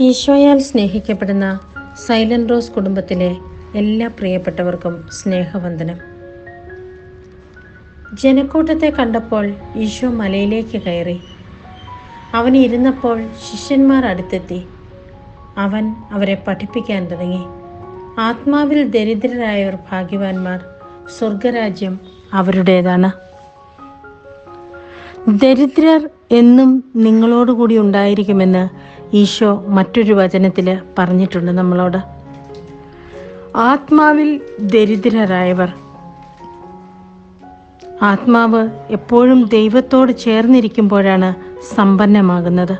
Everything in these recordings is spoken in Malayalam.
ഈശോയാൽ സ്നേഹിക്കപ്പെടുന്ന സൈലന്റ് റോസ് കുടുംബത്തിലെ എല്ലാ പ്രിയപ്പെട്ടവർക്കും സ്നേഹവന്ദനം. ജനക്കൂട്ടത്തെ കണ്ടപ്പോൾ ഈശോ മലയിലേക്ക് കയറി. അവൻ ഇരുന്നപ്പോൾ ശിഷ്യന്മാർ അടുത്തെത്തി. അവൻ അവരെ പഠിപ്പിക്കാൻ തുടങ്ങി. ആത്മാവിൽ ദരിദ്രരായവർ ഭാഗ്യവാന്മാർ സ്വർഗരാജ്യം അവരുടേതാണ്. ദരിദ്രർ എന്നും നിങ്ങളോടുകൂടി ഉണ്ടായിരിക്കുമെന്ന് ഈശോ മറ്റൊരു വചനത്തിൽ പറഞ്ഞിട്ടുണ്ട് നമ്മളോട്. ആത്മാവിൽ ദരിദ്രരായവർ. ആത്മാവ് എപ്പോഴും ദൈവത്തോട് ചേർന്നിരിക്കുമ്പോഴാണ് സമ്പന്നമാകുന്നത്.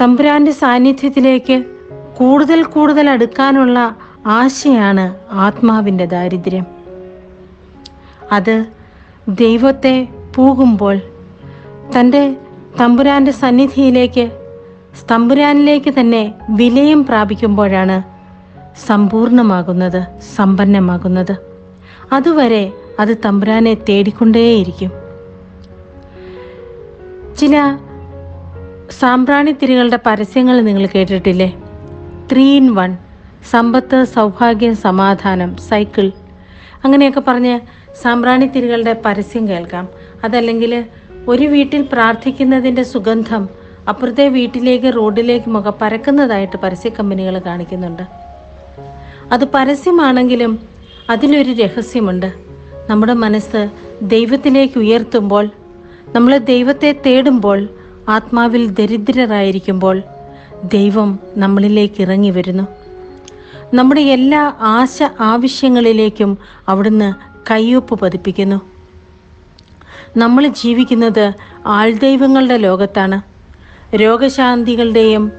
തമ്പുരാന്റെ സാന്നിധ്യത്തിലേക്ക് കൂടുതൽ കൂടുതൽ അടുക്കാനുള്ള ആശയാണ് ആത്മാവിന്റെ ദാരിദ്ര്യം. അത് ദൈവത്തെ പൂകുമ്പോൾ തന്റെ തമ്പുരാന്റെ സന്നിധിയിലേക്ക് തമ്പുരാനിലേക്ക് തന്നെ വിലയം പ്രാപിക്കുമ്പോഴാണ് സമ്പൂർണമാകുന്നത് സമ്പന്നമാകുന്നത്. അതുവരെ അത് തമ്പുരാനെ തേടിക്കൊണ്ടേയിരിക്കും. ചില സാമ്പ്രാണിത്തിരികളുടെ പരസ്യങ്ങൾ നിങ്ങൾ കേട്ടിട്ടില്ലേ? ത്രീ ഇൻ വൺ സമ്പത്ത് സൗഭാഗ്യം സമാധാനം സൈക്കിൾ. അങ്ങനെയൊക്കെ പറഞ്ഞ് സാമ്പ്രാണിത്തിരികളുടെ പരസ്യം കേൾക്കാം. അതല്ലെങ്കിൽ ഒരു വീട്ടിൽ പ്രാർത്ഥിക്കുന്നതിന്റെ സുഗന്ധം അപ്പുറത്തെ വീട്ടിലേക്ക് റോഡിലേക്കുമൊക്കെ പരക്കുന്നതായിട്ട് പരസ്യ കമ്പനികൾ കാണിക്കുന്നുണ്ട്. അത് പരസ്യമാണെങ്കിലും അതിലൊരു രഹസ്യമുണ്ട്. നമ്മുടെ മനസ്സ് ദൈവത്തിലേക്ക് ഉയർത്തുമ്പോൾ നമ്മൾ ദൈവത്തെ തേടുമ്പോൾ ആത്മാവിൽ ദരിദ്രരായിരിക്കുമ്പോൾ ദൈവം നമ്മളിലേക്ക് ഇറങ്ങി വരുന്നു. നമ്മുടെ എല്ലാ ആശ ആവശ്യങ്ങളിലേക്കും അവിടുന്ന് കയ്യൊപ്പ് പതിപ്പിക്കുന്നു. നമ്മൾ ജീവിക്കുന്നത് ആൾദൈവങ്ങളുടെ ലോകത്താണ്. രോഗശാന്തികളുടെയും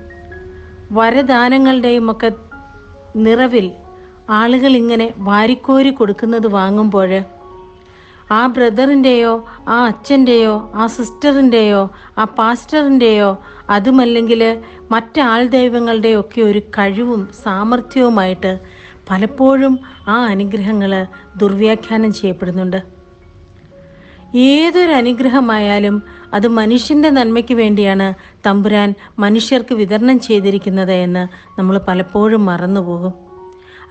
വരദാനങ്ങളുടെയും ഒക്കെ നിറവിൽ ആളുകൾ ഇങ്ങനെ വാരിക്കോരി കൊടുക്കുന്നത് വാങ്ങുമ്പോൾ ആ ബ്രദറിന്റെയോ ആ അച്ഛന്റെയോ ആ സിസ്റ്ററിന്റെയോ ആ പാസ്റ്ററിന്റെയോ അതുമല്ലെങ്കിൽ മറ്റാൾ ദൈവങ്ങളുടെയോ ഒക്കെ ഒരു കഴിവും സാമർഥ്യവുമായിട്ട് പലപ്പോഴും ആ അനുഗ്രഹങ്ങൾ ദുർവ്യാഖ്യാനം ചെയ്യപ്പെടുന്നുണ്ട്. ഏതൊരു അനുഗ്രഹമായാലും അത് മനുഷ്യന്റെ നന്മയ്ക്ക് വേണ്ടിയാണ് തമ്പുരാൻ മനുഷ്യർക്ക് വിതരണം ചെയ്തിരിക്കുന്നത് എന്ന് നമ്മൾ പലപ്പോഴും മറന്നുപോകും.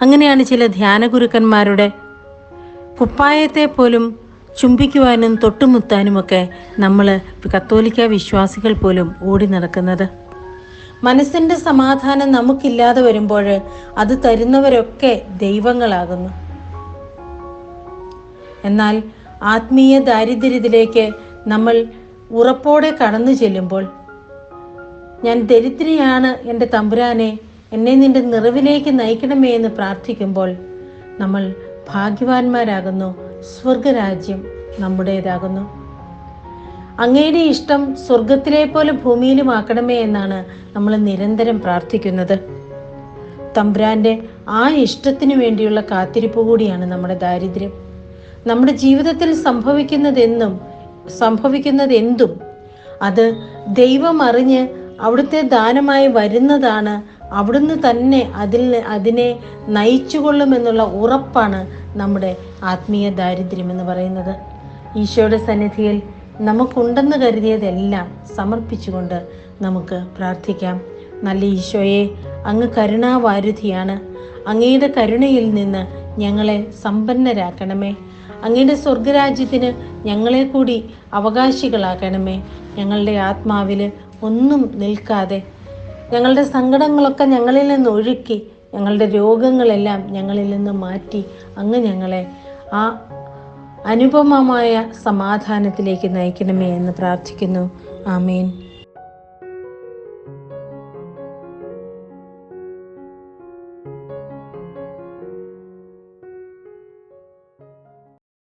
അങ്ങനെയാണ് ചില ധ്യാനഗുരുക്കന്മാരുടെ കുപ്പായത്തെ പോലും ചുംബിക്കുവാനും തൊട്ടുമുത്താനുമൊക്കെ നമ്മൾ കത്തോലിക്ക വിശ്വാസികൾ പോലും ഓടി നടക്കുന്നത്. മനസ്സിന്റെ സമാധാനം നമുക്കില്ലാതെ വരുമ്പോൾ അത് തരുന്നവരൊക്കെ ദൈവങ്ങളാകുന്നു. എന്നാൽ ആത്മീയ ദാരിദ്ര്യത്തിലേക്ക് നമ്മൾ ഉറപ്പോടെ കടന്നു ചെല്ലുമ്പോൾ ഞാൻ ദരിദ്രയാണ് എന്റെ തമ്പുരാനെ എന്നെ നിന്റെ നിറവിലേക്ക് നയിക്കണമേ എന്ന് പ്രാർത്ഥിക്കുമ്പോൾ നമ്മൾ ഭാഗ്യവാന്മാരാകുന്നു സ്വർഗരാജ്യം നമ്മുടേതാകുന്നു. അങ്ങയുടെ ഇഷ്ടം സ്വർഗത്തിലെ പോലെ ഭൂമിയിലും ആക്കണമേ എന്നാണ് നമ്മൾ നിരന്തരം പ്രാർത്ഥിക്കുന്നത്. തമ്പുരാന്റെ ആ ഇഷ്ടത്തിനു വേണ്ടിയുള്ള കാത്തിരിപ്പ് കൂടിയാണ് നമ്മുടെ ദാരിദ്ര്യം. നമ്മുടെ ജീവിതത്തിൽ സംഭവിക്കുന്നതെന്നും സംഭവിക്കുന്നത് എന്തും അത് ദൈവം അറിഞ്ഞ് അവിടുത്തെ ദാനമായി വരുന്നതാണ് അവിടുന്ന് തന്നെ അതിൽ അതിനെ നയിച്ചുകൊള്ളുമെന്നുള്ള ഉറപ്പാണ് നമ്മുടെ ആത്മീയ ദാരിദ്ര്യം എന്ന് പറയുന്നത്. ഈശോയുടെ സന്നിധിയിൽ നമുക്കുണ്ടെന്ന് കരുതിയതെല്ലാം സമർപ്പിച്ചുകൊണ്ട് നമുക്ക് പ്രാർത്ഥിക്കാം. നല്ല ഈശോയെ അങ്ങ് കരുണാവാരുധിയാണ്. അങ്ങയുടെ കരുണയിൽ നിന്ന് ഞങ്ങളെ സമ്പന്നരാക്കണമേ. അങ്ങയുടെ സ്വർഗരാജ്യത്തിന് ഞങ്ങളെ കൂടി അവകാശികളാകണമേ ഞങ്ങളുടെ ആത്മാവിൽ ഒന്നും നിൽക്കാതെ ഞങ്ങളുടെ സങ്കടങ്ങളൊക്കെ ഞങ്ങളിൽ നിന്ന് ഒഴുക്കി ഞങ്ങളുടെ രോഗങ്ങളെല്ലാം ഞങ്ങളിൽ നിന്ന് മാറ്റി അങ്ങ് ഞങ്ങളെ ആ അനുപമമായ സമാധാനത്തിലേക്ക് നയിക്കണമേ എന്ന് പ്രാർത്ഥിക്കുന്നു. ആമേൻ.